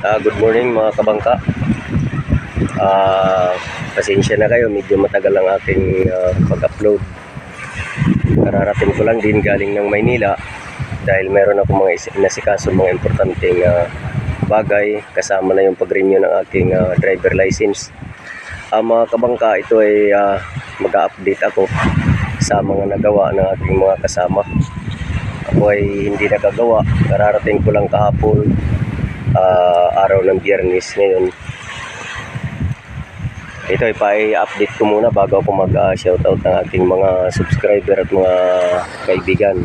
Ah, good morning mga kabangka. Ah, pasensya na kayo, medyo matagal ang aking ah, pag-upload. Kararating ko lang din galing ng Maynila dahil meron ako mga inasikaso, mga importanteng ah, bagay kasama na yung pag-renew ng aking ah, driver license. Ah, mga kabangka, ito ay ah, mag-update ako sa mga nagawa ng aking mga kasama. Ako ay hindi nakagawa, kararating ko lang kahapon ah, araw ng biyernes ngayon. Ito ay pa-update ko muna bago ako mag-shoutout ng ating mga subscriber at mga kaibigan.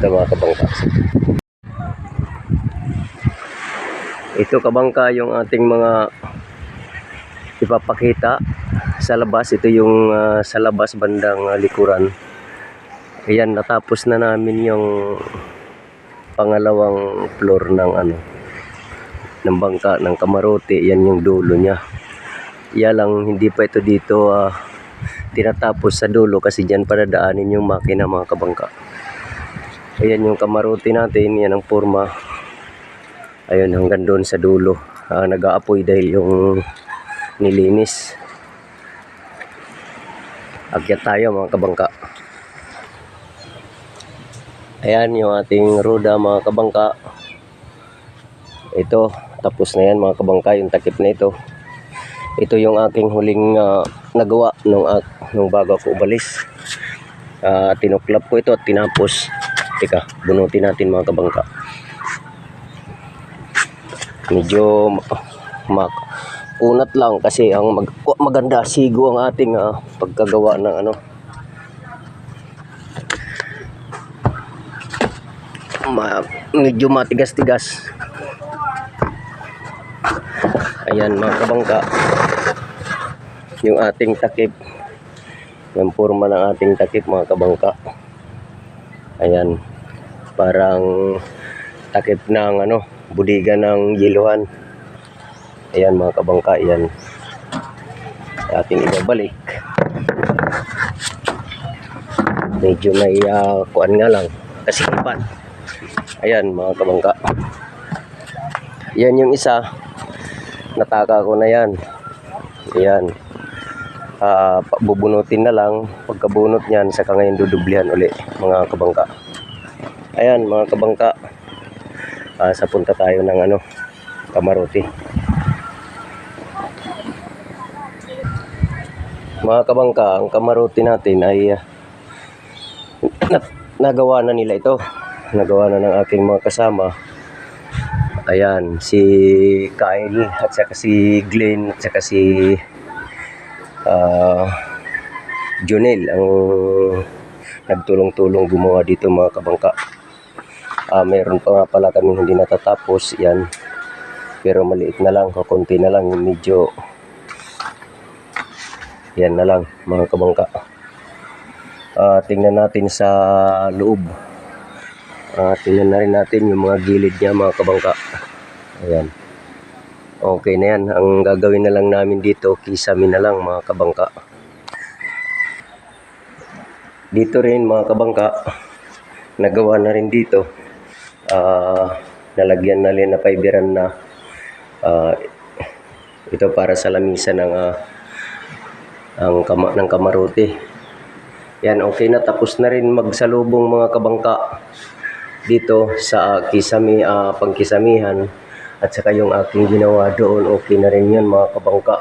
Ito mga kabangka. Ito kabangka yung ating mga ipapakita sa labas. Ito yung ah, sa labas bandang ah, likuran. Ayan, natapos na namin yung pangalawang floor ng ano ng bangka ng kamarote yan yung dulo niya. Iya lang hindi pa ito dito ah, tinatapos sa dulo kasi dyan padadaanin yung makina mga kabangka. Ayan yung kamarote natin yan ang forma. Ayun hanggang doon sa dulo. Ah, nag-aapoy dahil yung nilinis. Akyat tayo mga kabangka Ayan yung ating roda mga kabangka. Ito, tapos na yan mga kabangka yung takip na ito. Ito yung aking huling ah, nagawa nung, ak nung bago ako umalis. Ah, tinuklap ko ito at tinapos. Teka, bunutin natin mga kabangka. Medyo ma- mak unat lang kasi ang mag maganda sigo ang ating ah, pagkagawa ng ano ma medyo matigas-tigas. Ayan mga kabangka. Yung ating takip. Yung forma ng ating takip mga kabangka. Ayan. Parang takip ng ano, budiga ng yiluhan. Ayan mga kabangka, ayan. Ating ibabalik. Medyo may ah, kuan nga lang. Kasikipan. Ayan mga kabangka. Yan yung isa. Nataka ko na yan. Ayan. Pa- bubunutin na lang. Pagkabunot niyan, saka ngayon dudublihan uli mga kabangka. Ayan mga kabangka. Ah, sa punta tayo ng ano, Kamaruti. Mga kabangka, ang Kamaruti natin ay na- nagawa na nila ito nagawa na ng aking mga kasama. Ayan si Kyle at saka si Glenn at saka si ah Jonel ang nagtulong-tulong gumawa dito mga kabangka. Ah mayroon pa nga pala kami hindi natatapos yan. Pero maliit na lang kakunti na lang medyo yan na lang mga kabangka. Ah, tingnan natin sa loob. Ah, tingnan na rin natin yung mga gilid niya mga kabangka. Ayan. Okay na yan. Ang gagawin na lang namin dito, kisame na lang mga kabangka. Dito rin mga kabangka, nagawa na rin dito. Ah, nalagyan na rin na paiberan na ah, ito para sa lamisa ng ah, ang kama, ng kamarote. Yan, okay na. Tapos na rin magsalubong mga kabangka dito sa kisami, ah, pangkisamihan. At saka yung aking ginawa doon, okay na rin yan mga kabangka.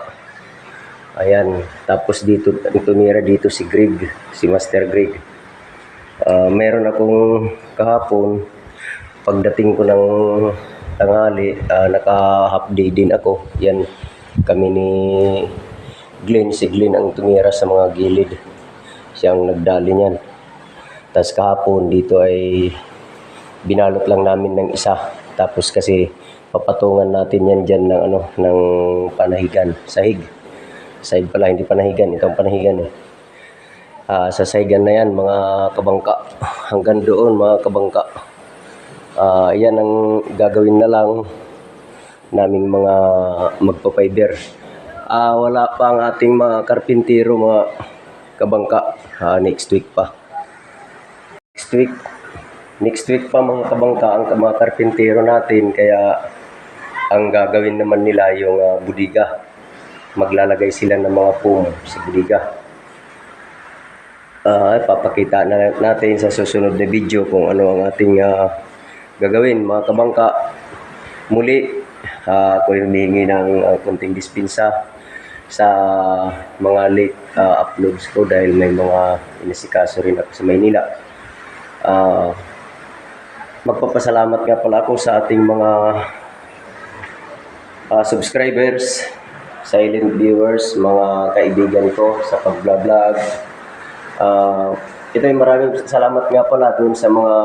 Ayan. Tapos dito, tumira dito si Greg, si Master Greg. Ah, meron akong kahapon, pagdating ko ng tanghali, ah, naka-half day din ako. Yan, kami ni Glenn, si Glenn ang tumira sa mga gilid siyang nagdali niyan. Tapos kahapon dito ay binalot lang namin ng isa. Tapos kasi papatungan natin yan dyan ng, ano, ng panahigan, sahig. Sahig pala, hindi panahigan. Itong panahigan eh. Ah, sa sahigan na yan, mga kabangka. Hanggang doon, mga kabangka. Ah, yan ang gagawin na lang naming mga magpapiber. Ah, wala pa ang ating mga karpintero, mga kabangka. Ah, next week pa. Next week, next week pa mga kabangka ang mga karpintero natin kaya ang gagawin naman nila yung ah, budiga. Maglalagay sila ng mga foam sa budiga. Ah, papakita na natin sa susunod na video kung ano ang ating ah, gagawin mga kabangka. Muli, ah, ako humihingi ng ah, konting dispensa sa mga late ah, uploads ko dahil may mga inasikaso rin ako sa Maynila. Ah, magpapasalamat nga pala ako sa ating mga ah, subscribers, silent viewers, mga kaibigan ko sa pag-vlog. Ah, ito ay maraming salamat nga pala dun sa mga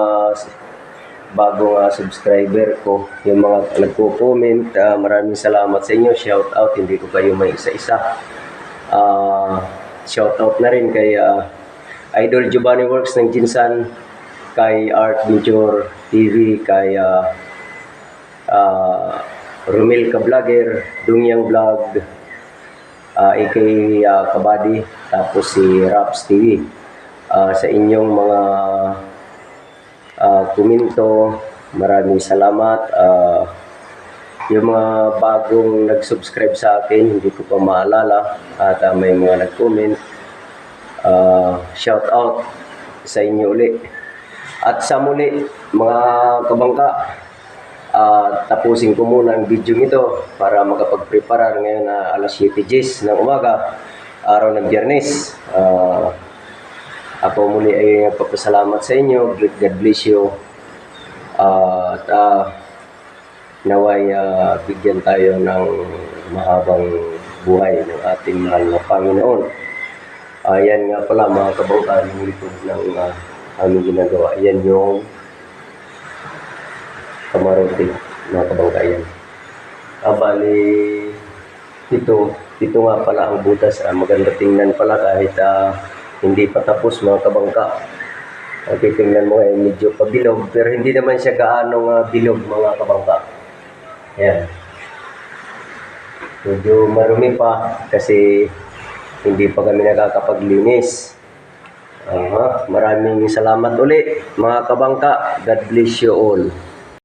bagong ah, subscriber ko, yung mga nagko-comment, ah, maraming salamat sa inyo. Shout out, hindi ko kayo may isa-isa. Ah, shout out na rin kay ah, Idol Giovanni Works ng Jinsan, kay Art Major TV, kay ah, ah, Romel ka Vlogger, Dungyang Vlog, uh, aka ah, Kabady, tapos si Raps TV. Ah, sa inyong mga ah, komento, maraming salamat. Ah, yung mga bagong nag-subscribe sa akin, hindi ko pa maalala at ah, may mga nag-comment. Ah, shout out sa inyo uli. At sa muli, mga kabangka, ah, tapusin ko muna ang video nito para makapag-prepare ngayon na alas 7 Gs ng umaga, araw ng biyernes. Ah, ako muli ay nagpapasalamat sa inyo. God bless you. Ah, at ah, naway ah, bigyan tayo ng mahabang buhay ng ating mahal na Panginoon. Ayan nga pala mga kabangka, yung likod ng ah, aming ginagawa. Yan yung kamarote, mga kabangka yan. Ah, bali, ito, ito nga pala ang butas. Ah, maganda tingnan pala kahit ah, hindi pa tapos mga kabangka. Ang titingnan mo ay medyo pabilog, pero hindi naman siya gaano nga bilog mga kabangka. Yan. Medyo marumi pa kasi hindi pa kami nakakapaglinis. Aha, maraming salamat uli mga kabangka. God bless you all.